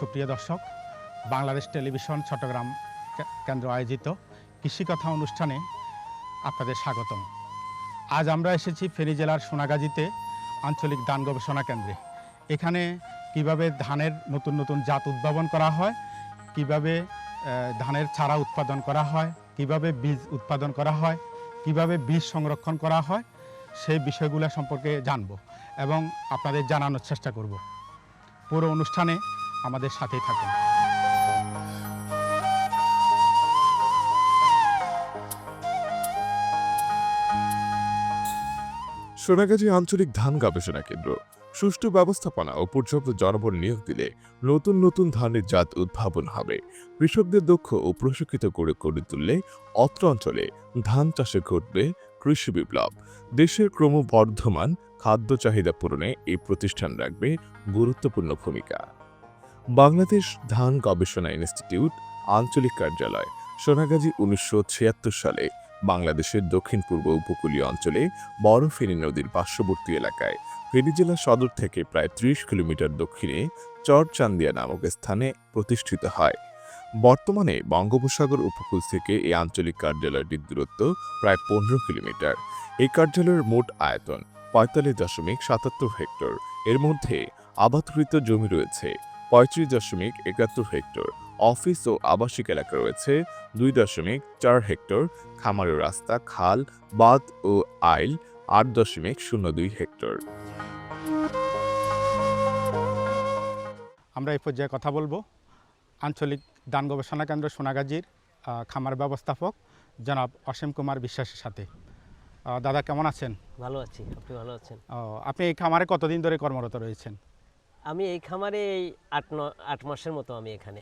সুপ্রিয় দর্শক, বাংলাদেশ টেলিভিশন চট্টগ্রাম কেন্দ্র আয়োজিত কৃষিকথা অনুষ্ঠানে আপনাদের স্বাগতম। আজ আমরা এসেছি ফেনী জেলার সোনাগাজীতে আঞ্চলিক ধান গবেষণা কেন্দ্রে। এখানে কীভাবে ধানের নতুন নতুন জাত উদ্ভাবন করা হয়, কীভাবে ধানের চারা উৎপাদন করা হয়, কীভাবে বীজ উৎপাদন করা হয়, কীভাবে বীজ সংরক্ষণ করা হয়, সেই বিষয়গুলো সম্পর্কে জানব এবং আপনাদের জানানোর চেষ্টা করব। পুরো অনুষ্ঠানে আমাদের সাথেই থাকুন। সোনাগাজী আঞ্চলিক ধান গবেষণা কেন্দ্র, সুষ্ঠু ব্যবস্থাপনা ও পর্যাপ্ত জনবল নিয়োগ দিলে নতুন নতুন ধানের জাত উদ্ভাবন হবে। কৃষকদের দক্ষ ও প্রশিক্ষিত করে করে তুললে অত্র অঞ্চলে ধান চাষে ঘটবে কৃষি বিপ্লব। দেশের ক্রমবর্ধমান খাদ্য চাহিদা পূরণে এই প্রতিষ্ঠান রাখবে গুরুত্বপূর্ণ ভূমিকা। বাংলাদেশ ধান গবেষণা ইনস্টিটিউট, আঞ্চলিক কার্যালয়, সোনাগাজী উনিশশো ছিয়াত্তর সালে, বাংলাদেশের দক্ষিণ পূর্ব উপকূলীয় অঞ্চলে বড় ফেনী নদীর পার্শ্ববর্তী এলাকায়। ফেনী জেলা সদর থেকে প্রায় ত্রিশ কিলোমিটার দক্ষিণে চরচান্দিয়া নামক স্থানে প্রতিষ্ঠিত হয়। বর্তমানে বঙ্গোপসাগর উপকূল থেকে এই আঞ্চলিক কার্যালয়টির দূরত্ব প্রায় পনেরো কিলোমিটার। এই কার্যালয়ের মোট আয়তন পঁয়তাল্লিশ দশমিক সাতাত্তর হেক্টর। এর মধ্যে আবাদকৃত জমি রয়েছে। পঁয়ত্রিশ দশমিক একাত্তর হেক্টর। অফিস ও আবাসিক এলাকা রয়েছে দুই দশমিক চার হেক্টর। খামারের রাস্তা খাল বাঁধ ও আইল আট দশমিক শূন্য দুই হেক্টর। আমরা এই পর্যায়ে কথা বলব। আঞ্চলিক দান গবেষণা কেন্দ্র সোনাগাজীর খামার ব্যবস্থাপক জনাব অসীম কুমার বিশ্বাসের সাথে। দাদা কেমন আছেন? ভালো আছি আপনি ভালো আছেন? ও, আপনি এই খামারে কতদিন ধরে কর্মরত রয়েছেন? আমি এই খামারে এই আট ন আট মাসের মতো আমি এখানে।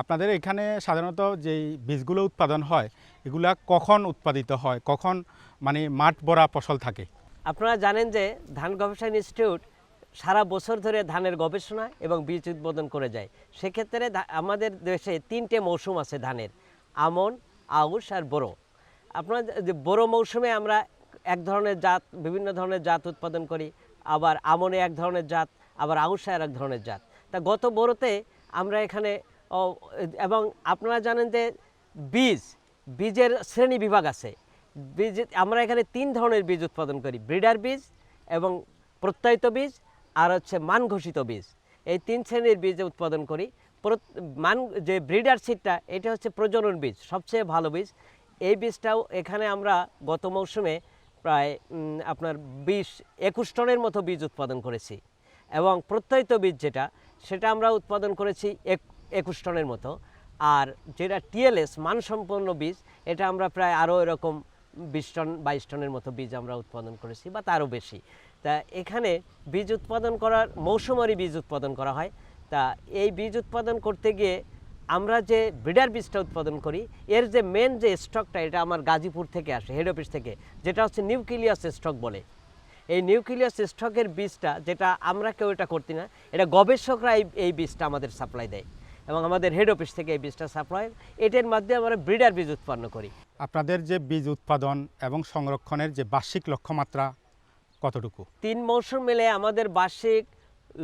আপনাদের এখানে সাধারণত যেই বীজগুলো উৎপাদন হয় এগুলা কখন উৎপাদিত হয়? কখন মানে মাঠ ভরা ফসল থাকে? আপনারা জানেন যে ধান গবেষণা ইনস্টিটিউট সারা বছর ধরে ধানের গবেষণা এবং বীজ উদ্বোধন করে যায়। সেক্ষেত্রে আমাদের দেশে তিনটে মৌসুম আছে ধানের আমন আউশ আর বোরো। আপনার যে বোরো মৌসুমে আমরা এক ধরনের জাত বিভিন্ন ধরনের জাত উৎপাদন করি আবার আমনে এক ধরনের জাত আবার আর এক ধরনের জাত। তা গত বোরোতে আমরা এখানে এবং আপনারা জানেন যে বীজ, বীজের শ্রেণি বিভাগ আছে। বীজ, আমরা এখানে তিন ধরনের বীজ উৎপাদন করি, ব্রিডার বীজ এবং প্রত্যয়িত বীজ আর হচ্ছে মান ঘোষিত বীজ। এই তিন শ্রেণির বীজ উৎপাদন করি। মান, যে ব্রিডার সিডটা, এটা হচ্ছে প্রজনন বীজ, সবচেয়ে ভালো বীজ। এই বীজটাও এখানে আমরা গত মৌসুমে প্রায় আপনার বিশ, একুশ টনের মতো বীজ উৎপাদন করেছি। এবং প্রত্যয়িত বীজ যেটা, সেটা আমরা উৎপাদন করেছি এক, একুশ টনের মতো। আর যেটা টিএলএস, মানসম্পন্ন বীজ, এটা আমরা প্রায় আরও এরকম বিশ টন, বাইশ টনের মতো বীজ আমরা উৎপাদন করেছি বা তারও বেশি। তা এখানে বীজ উৎপাদন করার, মৌসুমারি বীজ উৎপাদন করা হয়। তা এই বীজ উৎপাদন করতে গিয়ে আমরা যে ব্রিডার বীজটা উৎপাদন করি, এর যে মেন যে স্টকটা এটা আমার গাজীপুর থেকে আসে হেড অফিস থেকে, যেটা হচ্ছে নিউক্লিয়াস স্টক বলে। এই নিউক্লিয়াস স্টকের বীজটা যেটা আমরা কেউ এটা করতে না এটা গবেষকরা এই এই বীজটা আমাদের সাপ্লাই দেয় এবং আমাদের হেড অফিস থেকে এই বীজটা সাপ্লাই এটার মাধ্যমে আমরা ব্রিডার বীজ উৎপন্ন করি। আপনাদের যে বীজ উৎপাদন এবং সংরক্ষণের যে বার্ষিক লক্ষ্যমাত্রা কতটুকু? তিন মৌসুম মিলে আমাদের বার্ষিক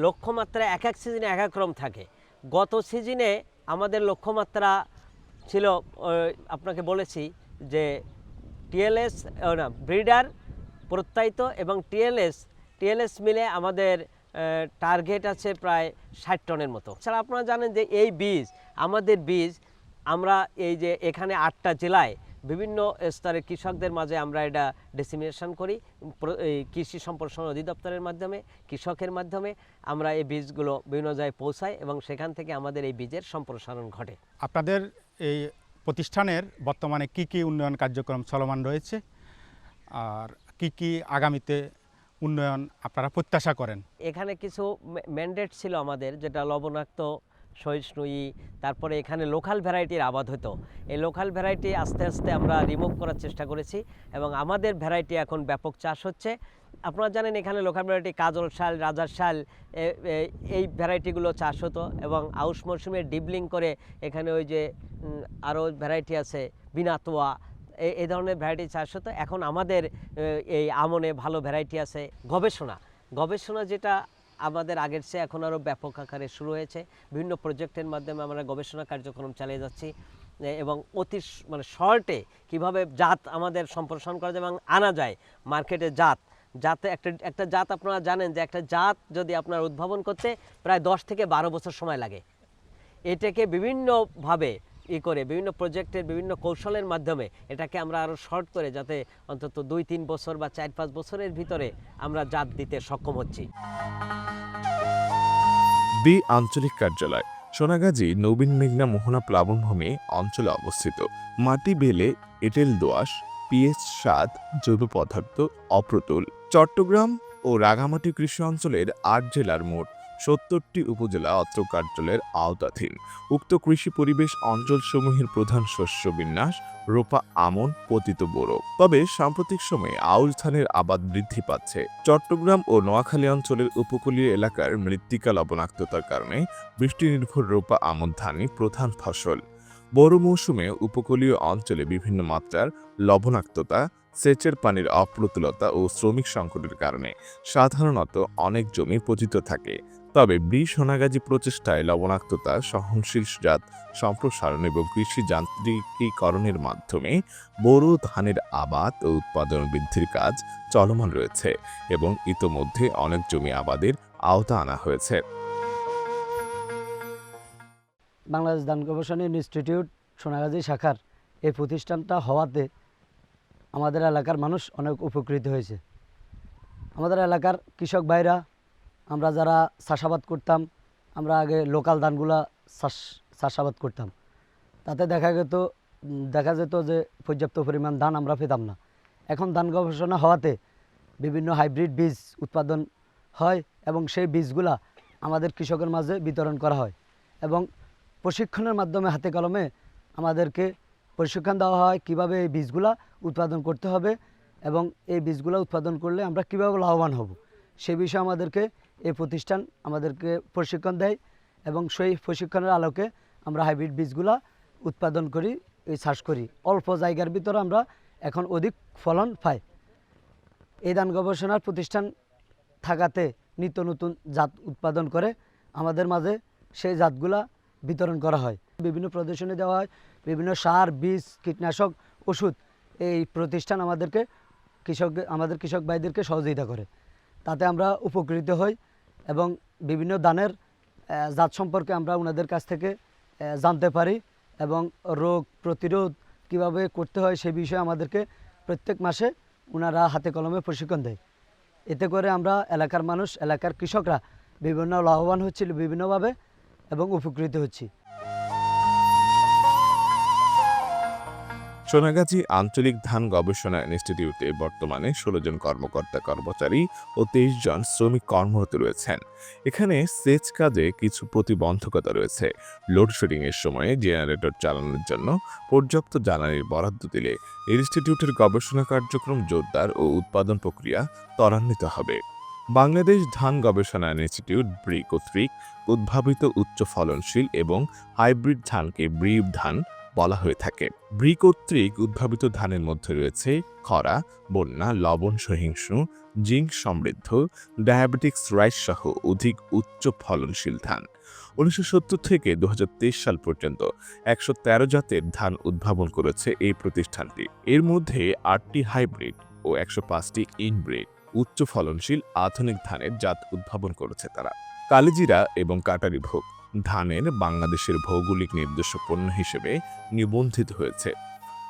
লক্ষ্যমাত্রা এক এক সিজনে এক এক রকম থাকে। গত সিজনে আমাদের লক্ষ্যমাত্রা ছিল আপনাকে বলেছি যে টিএলএস না ব্রিডার প্রত্যায়িত এবং টিএলএস টিএলএস মিলে আমাদের টার্গেট আছে প্রায় ষাট টনের মতো। ছাড়া আপনারা জানেন যে এই বীজ, আমাদের বীজ, আমরা এই যে এখানে আটটা জেলায় বিভিন্ন স্তরের কৃষকদের মাঝে আমরা এটা ডেসিমিনেশন করি। কৃষি সম্প্রসারণ অধিদপ্তরের মাধ্যমে, কৃষকের মাধ্যমে আমরা এই বীজগুলো বিভিন্ন জায়গায় পৌঁছাই এবং সেখান থেকে আমাদের এই বীজের সম্প্রসারণ ঘটে। আপনাদের এই প্রতিষ্ঠানের বর্তমানে কি কি উন্নয়ন কার্যক্রম চলমান রয়েছে? আর কি কি আগামীতে উন্নয়ন আপনারা প্রত্যাশা করেন? এখানে কিছু ম্যান্ডেট ছিল আমাদের, যেটা লবণাক্ত, সহিষ্ণুই, তারপরে এখানে লোকাল ভ্যারাইটির আবাদ হতো। এই লোকাল ভ্যারাইটি আস্তে আস্তে আমরা রিমুভ করার চেষ্টা করেছি এবং আমাদের ভ্যারাইটি এখন ব্যাপক চাষ হচ্ছে। আপনারা জানেন এখানে লোকাল ভ্যারাইটি কাজল শাল, রাজার শাল এই ভ্যারাইটিগুলো চাষ হতো এবং আউশ মরশুমে ডিবলিং করে এখানে ওই যে আরও ভ্যারাইটি আছে, বিনাতোয়া এই ধরনের ভ্যারাইটি চাষ হতো। এখন আমাদের এই আমনে ভালো ভ্যারাইটি আছে গবেষণা। গবেষণা যেটা আমাদের আগের চেয়ে এখন আরও ব্যাপক আকারে শুরু হয়েছে। বিভিন্ন প্রজেক্টের মাধ্যমে আমরা গবেষণা কার্যক্রম চালিয়ে যাচ্ছি এবং অতি মানে শর্টে কীভাবে জাত আমাদের সম্প্রসারণ করা যায় এবং আনা যায় মার্কেটে জাত। যাতে একটা একটা জাত আপনারা জানেন যে একটা জাত যদি আপনার উদ্ভাবন করতে প্রায় দশ থেকে বারো বছর সময় লাগে। এটাকে বিভিন্নভাবে ই করে বিভিন্ন প্রজেক্টের বিভিন্ন কৌশলের মাধ্যমে এটাকে আমরা আরও শর্ট করে যাতে অন্তত দুই, তিন বছর বা চার, পাঁচ বছরের ভিতরে আমরা জাত দিতে সক্ষম হচ্ছি। বি আঞ্চলিক কার্যালয়, সোনাগাজী নবীন মেঘনা মোহনা প্লাবনভূমি অঞ্চলে অবস্থিত। মাটি বেলে, এটেল দোআঁশ, পিএইচ সাত, জৈব পদার্থ অপ্রতুল। চট্টগ্রাম ও রাঙামাটি কৃষি অঞ্চলের আট জেলার মোট সত্তরটি উপজেলা অত্র কার্যালয়ের আওতাধীন। উক্ত কৃষি পরিবেশ অঞ্চলসমূহের প্রধান শস্য বিন্যাস রোপা আমন, পতিত বোরো। তবে সাম্প্রতিক সময়ে আউশ ধানের আবাদ বৃদ্ধি পাচ্ছে। চট্টগ্রাম ও নোয়াখালী অঞ্চলের উপকূলীয় এলাকার মৃত্তিকা লবণাক্ততার কারণে বৃষ্টি নির্ভর রোপা আমন ধানই প্রধান ফসল। বড় মৌসুমে উপকূলীয় অঞ্চলে বিভিন্ন মাত্রার লবণাক্ততা, সেচের পানির অপ্রতুলতা ও শ্রমিক সংকটের কারণে সাধারণত অনেক জমি পতিত থাকে। তবে বি সোনাগাজী প্রচেষ্টায় লবণাক্ততা, সহনশীল জাত, সম্প্রসারণ এবং কৃষি যান্ত্রিকীকরণের মাধ্যমে বোরো ধানের আবাদ ও উৎপাদন বৃদ্ধির কাজ চলমান রয়েছে এবং ইতোমধ্যে অনেক জমি আবাদের আওতা আনা হয়েছে। বাংলাদেশ ধান গবেষণা ইনস্টিটিউট সোনাগাজী শাখার এই প্রতিষ্ঠানটা হওয়াতে আমাদের এলাকার মানুষ অনেক উপকৃত হয়েছে। আমাদের এলাকার কৃষক ভাইরা আমরা যারা চাষাবাদ করতাম, আমরা আগে লোকাল ধানগুলা চাষ, চাষাবাদ করতাম। তাতে দেখা যেত দেখা যেত যে পর্যাপ্ত পরিমাণ ধান আমরা পেতাম না। এখন ধান গবেষণা হওয়াতে বিভিন্ন হাইব্রিড বীজ উৎপাদন হয় এবং সেই বীজগুলা আমাদের কৃষকের মাঝে বিতরণ করা হয় এবং প্রশিক্ষণের মাধ্যমে হাতে কলমে আমাদেরকে প্রশিক্ষণ দেওয়া হয় কীভাবে এই বীজগুলা উৎপাদন করতে হবে এবং এই বীজগুলা উৎপাদন করলে আমরা কীভাবে লাভবান হব। সে বিষয়ে আমাদেরকে এই প্রতিষ্ঠান আমাদেরকে প্রশিক্ষণ দেয় এবং সেই প্রশিক্ষণের আলোকে আমরা হাইব্রিড বীজগুলা উৎপাদন করি, এই চাষ করি। অল্প জায়গার ভিতরে আমরা এখন অধিক ফলন পাই। এই ধান গবেষণার প্রতিষ্ঠান থাকাতে নিত্য নতুন জাত উৎপাদন করে আমাদের মাঝে সেই জাতগুলা বিতরণ করা হয়। বিভিন্ন প্রদর্শনী দেওয়া হয়, বিভিন্ন সার, বীজ, কীটনাশক, ওষুধ এই প্রতিষ্ঠান আমাদেরকে কৃষক, আমাদের কৃষক ভাইদেরকে সহযোগিতা করে। তাতে আমরা উপকৃত হই। এবং বিভিন্ন দানের জাত সম্পর্কে আমরা ওনাদের কাছ থেকে জানতে পারি এবং রোগ প্রতিরোধ কীভাবে করতে হয় সে বিষয়ে আমাদেরকে প্রত্যেক মাসে ওনারা হাতে কলমে প্রশিক্ষণ দেয়। এতে করে আমরা এলাকার মানুষ, এলাকার কৃষকরা বিভিন্ন লাভবান হচ্ছিল বিভিন্নভাবে এবং উপকৃত হচ্ছি। সোনাগাজী আঞ্চলিক ধান গবেষণা ইনস্টিটিউটে বর্তমানে ষোলো জন কর্মকর্তা, কর্মচারী ও তেইশ জন শ্রমিক কর্মরত রয়েছেন। এখানে সেচ কাজে কিছু প্রতিবন্ধকতা রয়েছে। লোডশেডিংয়ের সময়ে জেনারেটর চালানোর জন্য পর্যাপ্ত জ্বালানির বরাদ্দ দিলে ইনস্টিটিউটের গবেষণা কার্যক্রম জোরদার ও উৎপাদন প্রক্রিয়া ত্বরান্বিত হবে। বাংলাদেশ ধান গবেষণা ইনস্টিটিউট ব্রি কর্তৃক উদ্ভাবিত উচ্চ ফলনশীল এবং হাইব্রিড ধানকে ব্রি ধান বলা হয়ে থাকে। ব্রি কর্তৃক উদ্ভাবিত ধানের মধ্যে রয়েছে খরা, বন্যা, লবণ সহিংসু, জিঙ্ক সমৃদ্ধ, ডায়াবেটিক্স রাইস সহ অধিক উচ্চ ফলনশীল ধান। উনিশশো সত্তর থেকে দুহাজার তেইশ সাল পর্যন্ত একশো তেরো জাতের ধান উদ্ভাবন করেছে এই প্রতিষ্ঠানটি। এর মধ্যে আটটি হাইব্রিড ও একশো পাঁচটি ইনব্রিড উচ্চ ফলনশীল আধুনিক ধানের জাত উদ্ভাবন করেছে তারা। কালিজিরা এবং কাটারি ভোগ ধানের বাংলাদেশের ভৌগোলিক নির্দেশ্য পণ্য হিসেবে নিবন্ধিত হয়েছে।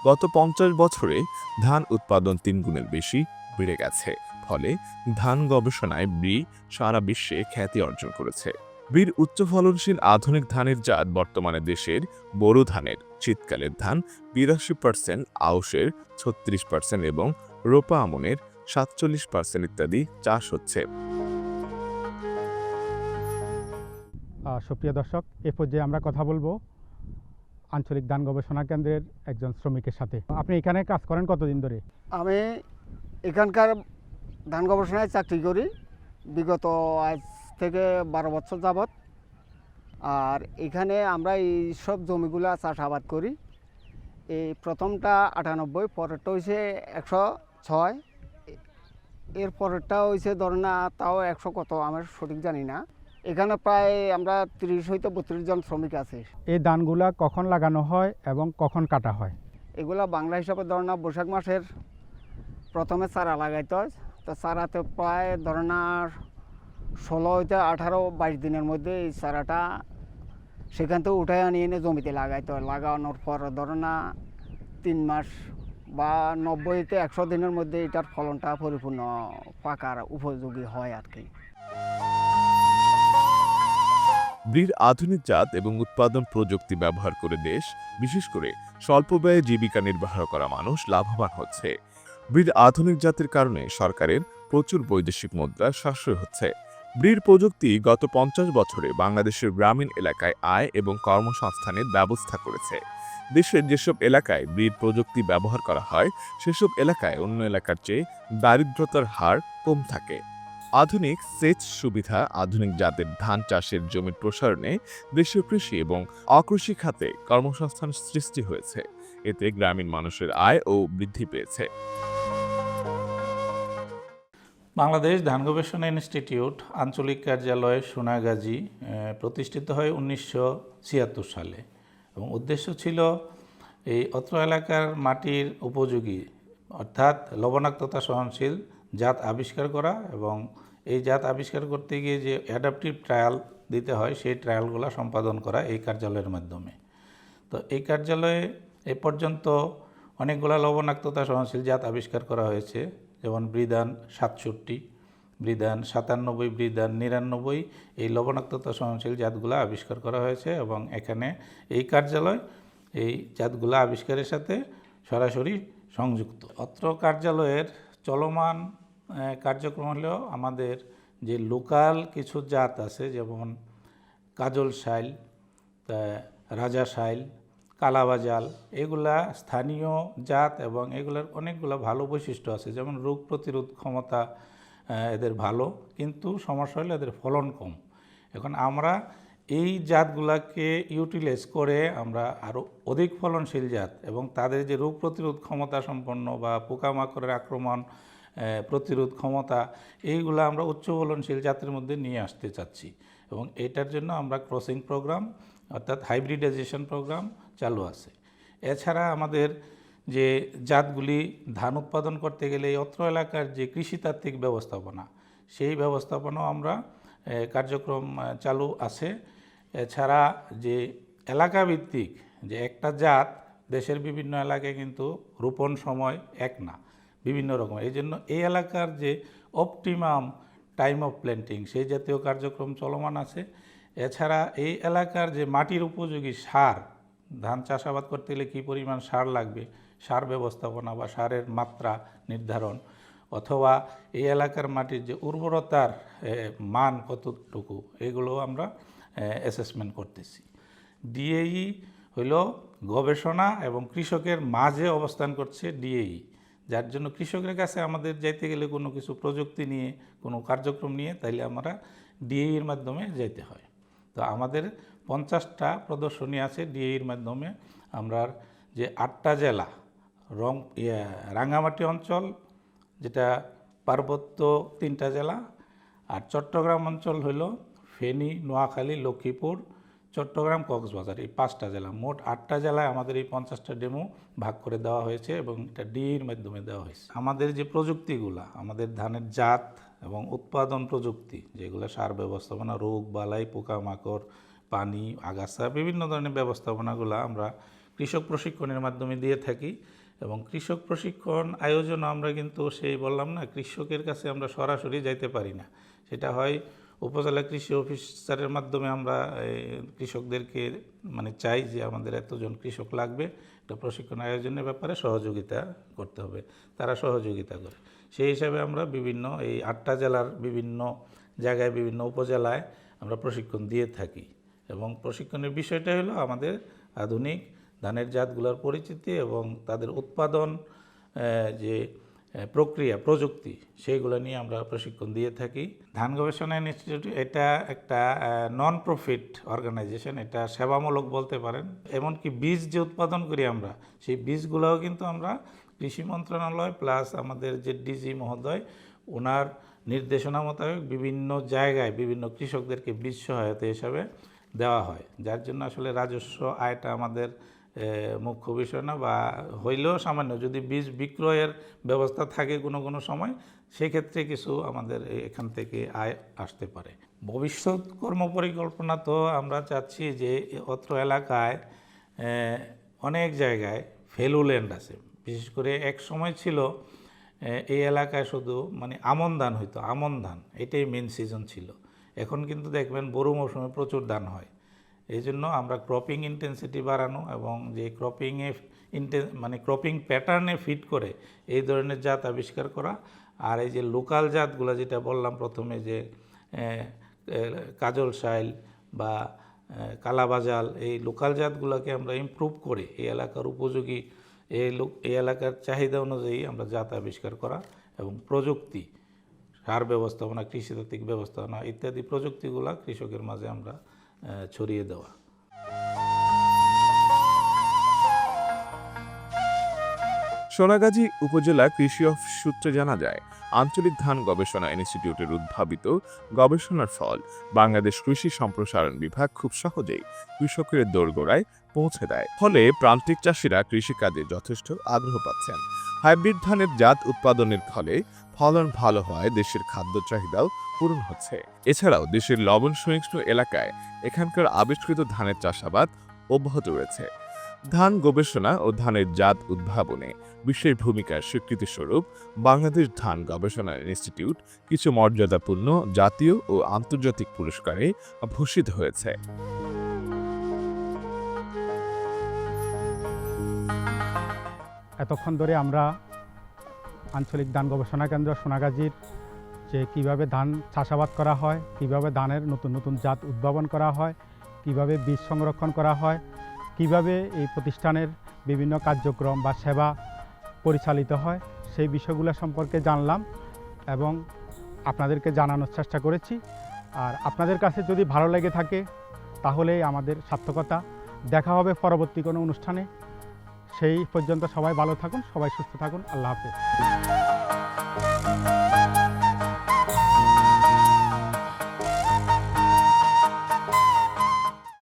গত পঞ্চাশ বছরে ধান উৎপাদন তিন গুণের বেশি বেড়ে গেছে। ফলে ধান গবেষণায় ব্রি সারা বিশ্বে খ্যাতি অর্জন করেছে। বীর উচ্চ ফলনশীল আধুনিক ধানের জাত বর্তমানে দেশের বোরো ধানের, শীতকালের ধান বিরাশি পার্সেন্ট, আউশের ছত্রিশ পার্সেন্ট এবং রোপা আমনের সাতচল্লিশ পার্সেন্ট ইত্যাদি চাষ হচ্ছে। সুপ্রিয় দর্শক, এ পর্যায়ে আমরা কথা বলব আঞ্চলিক ধান গবেষণা কেন্দ্রের একজন শ্রমিকের সাথে। আপনি এখানে কাজ করেন কতদিন ধরে? আমি এখানকার ধান গবেষণায় চাকরি করি, বিগত আজ থেকে বারো বছর যাবৎ। আর এখানে আমরা এই সব জমিগুলা চাষাবাদ করি। এই প্রথমটা আটানব্বই, পরেরটা হয়েছে একশো ছয়। এর পরেরটা হয়েছে ধরেন না, তাও একশো কত আমার সঠিক জানি না। এখানে প্রায় আমরা তিরিশ হইতে বত্রিশ জন শ্রমিক আছে। এই ধানগুলা কখন লাগানো হয় এবং কখন কাটা হয়? এগুলা বাংলা হিসাবে ধরেন না বৈশাখ মাসের প্রথমে চারা লাগাইতে হয়। তো চারাতে প্রায় ধরেন না ষোলো হইতে আঠারো বাইশ দিনের মধ্যে এই চারাটা সেখান থেকে উঠাই আনিয়ে এনে জমিতে লাগাইতে হয়। লাগানোর পর ধরেন না তিন মাস বা নব্বই থেকে একশো দিনের মধ্যে এটার ফলনটা পরিপূর্ণ পাকার উপযোগী হয় আর কি ব্রির আধুনিক জাত এবং উৎপাদন প্রযুক্তি ব্যবহার করে দেশ, বিশেষ করে স্বল্প ব্যয়ে জীবিকা নির্বাহ করা মানুষ লাভবান হচ্ছে। ব্রির আধুনিক জাতের কারণে সরকারের প্রচুর বৈদেশিক মুদ্রা সাশ্রয় হচ্ছে। ব্রির প্রযুক্তি গত পঞ্চাশ বছরে বাংলাদেশের গ্রামীণ এলাকায় আয় এবং কর্মসংস্থানের ব্যবস্থা করেছে। দেশের যেসব এলাকায় ব্রির প্রযুক্তি ব্যবহার করা হয়, সেসব এলাকায় অন্য এলাকার চেয়ে দারিদ্রতার হার কম থাকে। আধুনিক সেচ সুবিধা, আধুনিক জাতের ধান চাষের জমির প্রসারণে দেশীয় কৃষি এবং অকৃষি খাতে কর্মসংস্থান সৃষ্টি হয়েছে। এতে গ্রামীণ মানুষের আয় ও বৃদ্ধি পেয়েছে। বাংলাদেশ ধান গবেষণা ইনস্টিটিউট আঞ্চলিক কার্যালয় সোনাগাজী প্রতিষ্ঠিত হয় উনিশশো ছিয়াত্তর সালে এবং উদ্দেশ্য ছিল এই অত্র এলাকার মাটির উপযোগী, অর্থাৎ লবণাক্ততা সহনশীল জাত আবিষ্কার করা এবং এই জাত আবিষ্কার করতে গিয়ে যে অ্যাডাপটিভ ট্রায়াল দিতে হয়, সেই ট্রায়ালগুলো সম্পাদন করা এই কার্যালয়ের মাধ্যমে। তো এই কার্যালয়ে এ পর্যন্ত অনেকগুলো লবণাক্ততা সহনশীল জাত আবিষ্কার করা হয়েছে, যেমন বৃদান সাতষট্টি, বৃদান সাতানব্বই, বৃদান নিরানব্বই, এই লবণাক্ততা সহনশীল জাতগুলো আবিষ্কার করা হয়েছে এবং এখানে এই কার্যালয় এই জাতগুলো আবিষ্কারের সাথে সরাসরি সংযুক্ত। অত্র কার্যালয়ের চলমান কার্যক্রম হলেও আমাদের যে লোকাল কিছু জাত আছে, যেমন কাজল শাইল রাজা শাইল কালাবাজাল এগুলা স্থানীয় জাত এবং এগুলার অনেকগুলো ভালো বৈশিষ্ট্য আছে। যেমন রোগ প্রতিরোধ ক্ষমতা এদের ভালো, কিন্তু সমস্যা হলে এদের ফলন কম। এখন আমরা এই জাতগুলাকে ইউটিলাইজ করে আমরা আরও অধিক ফলনশীল জাত এবং তাদের যে রোগ প্রতিরোধ ক্ষমতা সম্পন্ন বা পোকামাকড়ের আক্রমণ প্রতিরোধ ক্ষমতা, এইগুলো আমরা উচ্চ ফলনশীল জাতের মধ্যে নিয়ে আসতে চাচ্ছি এবং এটার জন্য আমরা ক্রসিং প্রোগ্রাম অর্থাৎ হাইব্রিডাইজেশন প্রোগ্রাম চালু আছে। এছাড়া আমাদের যে জাতগুলি ধান উৎপাদন করতে গেলে এই অত্র এলাকার যে কৃষিতাত্ত্বিক ব্যবস্থাপনা, সেই ব্যবস্থাপনাও আমরা কার্যক্রম চালু আছে। এছাড়া যে এলাকা ভিত্তিক, যে একটা জাত দেশের বিভিন্ন এলাকায় কিন্তু রোপণ সময় এক না, বিভিন্ন রকম। এই জন্য এই এলাকার যে অপটিমাম টাইম অফ প্ল্যান্টিং সেই জাতীয় কার্যক্রম চলমান আছে। এছাড়া এই এলাকার যে মাটির উপযোগী সার, ধান চাষাবাদ করতে গেলে কী পরিমাণ সার লাগবে? সার ব্যবস্থাপনা বা সারের মাত্রা নির্ধারণ। অথবা এই এলাকার মাটির যে উর্বরতার মান কতটুকু? এগুলো আমরা অ্যাসেসমেন্ট করতেছি। ডিএই হইল গবেষণা এবং কৃষকের মাঝে অবস্থান করছে ডিএই যার জন্য কৃষকের কাছে আমাদের যাইতে গেলে কোনো কিছু প্রযুক্তি নিয়ে, কোনো কার্যক্রম নিয়ে তাইলে আমরা ডিএইর মাধ্যমে যাইতে হয়। তো আমাদের পঞ্চাশটা প্রদর্শনী আছে ডিএইর মাধ্যমে। আমরা যে আটটা জেলা, রং রাঙ্গামাটি অঞ্চল, যেটা পার্বত্য তিনটা জেলা, আর চট্টগ্রাম অঞ্চল হইল ফেনী, নোয়াখালী, লক্ষ্মীপুর, চট্টগ্রাম, কক্সবাজার এই পাঁচটা জেলা। মোট আটটা জেলায় আমাদের এই পঞ্চাশটা ডেমো ভাগ করে দেওয়া হয়েছে এবং এটা ডিএর মাধ্যমে দেওয়া হয়েছে। আমাদের যে প্রযুক্তিগুলা, আমাদের ধানের জাত এবং উৎপাদন প্রযুক্তি, যেগুলো সার ব্যবস্থাপনা, রোগ বালাই, পোকামাকড়, পানি, আগাছা, বিভিন্ন ধরনের ব্যবস্থাপনাগুলো আমরা কৃষক প্রশিক্ষণের মাধ্যমে দিয়ে থাকি এবং কৃষক প্রশিক্ষণ আয়োজন আমরা কিন্তু সেই বললাম না, কৃষকের কাছে আমরা সরাসরি যাইতে পারি না। সেটা হয় উপজেলা কৃষি অফিসারের মাধ্যমে আমরা কৃষকদেরকে মানে চাই যে আমাদের এতজন কৃষক লাগবে। একটা প্রশিক্ষণ আয়োজনের ব্যাপারে সহযোগিতা করতে হবে, তারা সহযোগিতা করে। সেই হিসাবে আমরা বিভিন্ন, এই আটটা জেলার বিভিন্ন জায়গায়, বিভিন্ন উপজেলায় আমরা প্রশিক্ষণ দিয়ে থাকি। এবং প্রশিক্ষণের বিষয়টা হলো আমাদের আধুনিক ধানের জাতগুলোর পরিচিতি এবং তাদের উৎপাদন যে প্রক্রিয়া, প্রযুক্তি, সেইগুলো নিয়ে আমরা প্রশিক্ষণ দিয়ে থাকি। ধান গবেষণা ইনস্টিটিউট, এটা একটা নন প্রফিট অর্গানাইজেশন এটা সেবামূলক বলতে পারেন। এমনকি বীজ যে উৎপাদন করি আমরা, সেই বীজগুলোও কিন্তু আমরা কৃষি মন্ত্রণালয় প্লাস আমাদের যে ডিজি মহোদয়, ওনার নির্দেশনা মোতাবেক বিভিন্ন জায়গায় বিভিন্ন কৃষকদেরকে বীজ সহায়তা হিসাবে দেওয়া হয়, যার জন্য আসলে রাজস্ব আয়টা আমাদের মুখ্য বিষয় না, বা হইলেও সামান্য, যদি বীজ বিক্রয়ের ব্যবস্থা থাকে কোনো কোনো সময়, সেক্ষেত্রে কিছু আমাদের এখান থেকে আয় আসতে পারে। ভবিষ্যৎ কর্মপরিকল্পনা তো আমরা চাচ্ছি যে, অত্র এলাকায় অনেক জায়গায় ভ্যালু ল্যান্ড আছে। বিশেষ করে এক সময় ছিল এই এলাকায় শুধু মানে আমন ধান হইতো, আমন ধান, এটাই মেন সিজন ছিল। এখন কিন্তু দেখবেন বড় মৌসুমে প্রচুর ধান হয়। এই জন্য আমরা ক্রপিং ইন্টেন্সিটি বাড়ানো এবং যে ক্রপিংয়ে ইন্টেন মানে ক্রপিং প্যাটার্নে ফিট করে এই ধরনের জাত আবিষ্কার করা। আর এই যে লোকাল জাতগুলো যেটা বললাম প্রথমে যে কাজল শাইল বা কালাবাজাল, এই লোকাল জাতগুলোকে আমরা ইমপ্রুভ করে এই এলাকার উপযোগী, এই লোক এই এলাকার চাহিদা অনুযায়ী আমরা জাত আবিষ্কার করা এবং প্রযুক্তি, সার ব্যবস্থাপনা, কৃষিতাত্ত্বিক ব্যবস্থাপনা ইত্যাদি প্রযুক্তিগুলা কৃষকের মাঝে আমরা ছড়িয়ে দেওয়া। সোনাগাজী উপজেলা কৃষি অফিস সূত্রে জানা যায়, আঞ্চলিক ধান গবেষণা ইনস্টিটিউটের উদ্ভাবিত গবেষণার ফল বাংলাদেশ কৃষি সম্প্রসারণ বিভাগ খুব সহজেই কৃষকের দোরগোড়ায় পৌঁছে দেয়। ফলে প্রান্তিক চাষিরা কৃষিকাজে যথেষ্ট আগ্রহ পাচ্ছেন। হাইব্রিড ধানের জাত উৎপাদনের ফলে ফলন ভালো হওয়ায় দেশের খাদ্য চাহিদাও পূরণ হচ্ছে। এছাড়াও দেশের লবণ সহিষ্ণু এলাকায় এখানকার আবিষ্কৃত ধানের চাষাবাদ অব্যাহত রয়েছে। ধান গবেষণা ও ধানের জাত উদ্ভাবনে বিশেষ ভূমিকার স্বীকৃতিস্বরূপ বাংলাদেশ ধান গবেষণা ইনস্টিটিউট কিছু মর্যাদাপূর্ণ জাতীয় ও আন্তর্জাতিক পুরস্কারে ভূষিত হয়েছে। এতক্ষণ ধরে আমরা আঞ্চলিক ধান গবেষণা কেন্দ্র সোনাগাজীর যে কীভাবে ধান চাষাবাদ করা হয়, কীভাবে ধানের নতুন নতুন জাত উদ্ভাবন করা হয়, কীভাবে বীজ সংরক্ষণ করা হয়, কীভাবে এই প্রতিষ্ঠানের বিভিন্ন কার্যক্রম বা সেবা পরিচালিত হয়, সেই বিষয়গুলো সম্পর্কে জানলাম এবং আপনাদেরকে জানানোর চেষ্টা করেছি। আর আপনাদের কাছে যদি ভালো লেগে থাকে তাহলেই আমাদের সার্থকতা। দেখা হবে পরবর্তী কোনো অনুষ্ঠানে। সেই পর্যন্ত সবাই ভালো থাকুন সবাই সুস্থ থাকুন আল্লাহ হাফেজ।